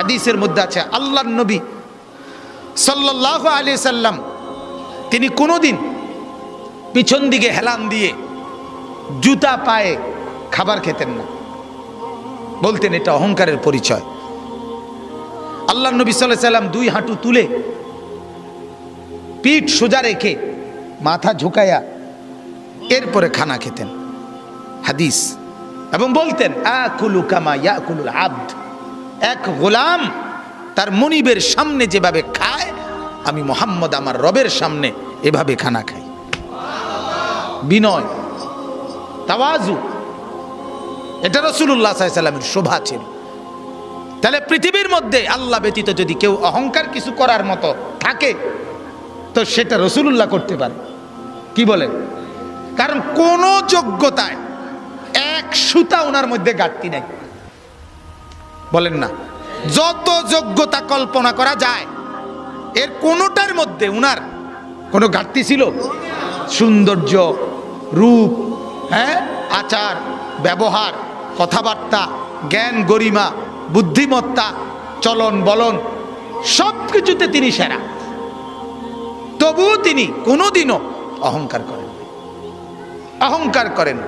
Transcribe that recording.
হাদিসের মধ্যে আছে আল্লাহ নবী সাল্লাহ আলি সাল্লাম, তিনি কোনোদিন পিছন দিকে হেলান দিয়ে জুতা পায়ে খাবার খেতেন না। বলতেন এটা অহংকারের পরিচয়। আল্লাহ নবী সাল্লাহ সাল্লাম দুই হাঁটু তুলে পিঠ সোজা রেখে মাথা ঝুঁকাইয়া এরপরে খানা খেতেন। হাদিস। এবং বলতেন, আকুলু কামা ইয়াকুলুল আব্দ। এক গোলাম তার মনিবের সামনে যেভাবে খায়, আমি মোহাম্মদ আমার রবের সামনে এভাবে খানা খাই। বিনয়, তাওয়াজু, এটা রসুল্লাহ সাল্লামের শোভা ছিল। তাহলে পৃথিবীর মধ্যে আল্লাহ ব্যতীত যদি কেউ অহংকার কিছু করার মতো থাকে, তো সেটা রসুল্লাহ করতে পারে। কি বলেন কারণ কোন যোগ্যতায় এক সুতা ওনার মধ্যে ঘাটতি নাই। বলেন না। যত যোগ্যতা কল্পনা করা যায়, এর কোনোটার মধ্যে উনার কোনো ঘাটতি ছিল? সৌন্দর্য, রূপ হ্যাঁ? আচার, ব্যবহার, কথাবার্তা, জ্ঞান, গরিমা, বুদ্ধিমত্তা, চলন বলন, সব কিছুতে তিনি সেরা। তবুও তিনি কোনোদিনও অহংকার করেন অহংকার করেন।